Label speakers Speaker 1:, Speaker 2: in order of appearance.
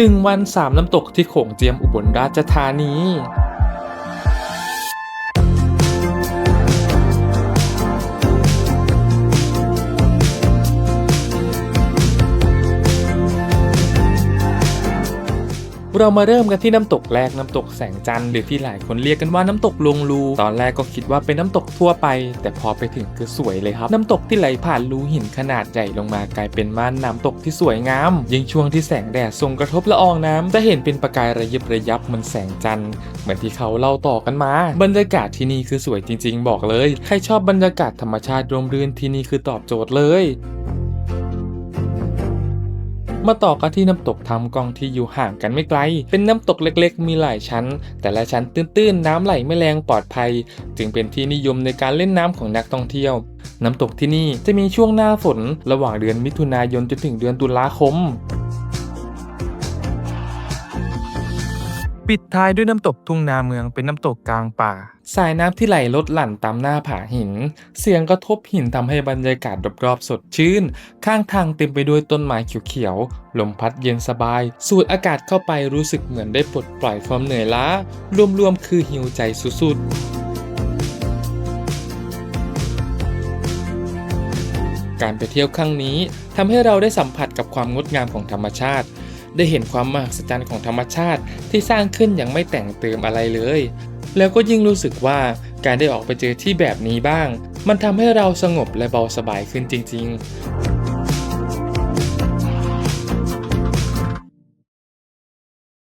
Speaker 1: 1 วัน 3 น้ำตกที่โขงเจียมอุบลราชธานี เรามาเริ่มกันที่น้ำตกแรกน้ำตกแสงจันทร์หรือที่หลายคนเรียกกันว่าน้ำตกลงรูตอนแรกก็คิดว่าเป็นน้ำตกทั่วไป แต่พอไปถึงคือสวยเลยครับ น้ำตกที่ไหลผ่านรูหินขนาดใหญ่ลงมากลายเป็นม่านน้ำตกที่สวยงามยิ่งช่วงที่แสงแดดส่งกระทบละอองน้ำจะเห็นเป็นประกายระยิบระยับเหมือนแสงจันทร์เหมือนที่เขาเล่าต่อกันมา บรรยากาศที่นี่คือสวยจริง ๆ บอกเลย ใครชอบบรรยากาศธรรมชาติร่มรื่นที่นี่คือตอบโจทย์เลย มาต่อกันที่น้ำตกทำกองที่อยู่ห่างกันไม่ไกล เป็นน้ำตกเล็กๆ มีหลายชั้น แต่ละชั้นตื้นๆ น้ำไหลไม่แรงปลอดภัย จึงเป็นที่นิยมในการเล่นน้ำของนักท่องเที่ยว น้ำตกที่นี่จะมีช่วงหน้าฝนระหว่างเดือนมิถุนายนจนถึงเดือนตุลาคม ปิดท้ายด้วยน้ำตกทุ่งนาเมืองเป็นน้ำตกกลางป่า สายน้ำที่ไหลลดหลั่นตามหน้าผาหิน เสียงกระทบหินทำให้บรรยากาศรอบๆสดชื่น ข้างทางเต็มไปด้วยต้นไม้เขียวๆ ลมพัดเย็นสบาย สูดอากาศเข้าไปรู้สึกเหมือนได้ปลดปล่อยความเหนื่อยล้า รวมๆ คือหิวใจสุดๆการไปเที่ยวครั้งนี้ทำให้เราได้สัมผัสกับความงดงามของธรรมชาติ ได้เห็นความมหัศจรรย์ของธรรมชาติที่สร้างขึ้นอย่างไม่แต่งเติมอะไรเลย แล้วก็ยิ่งรู้สึกว่าการได้ออกไปเจอที่แบบนี้บ้าง มันทำให้เราสงบและเบาสบายขึ้นจริง ๆ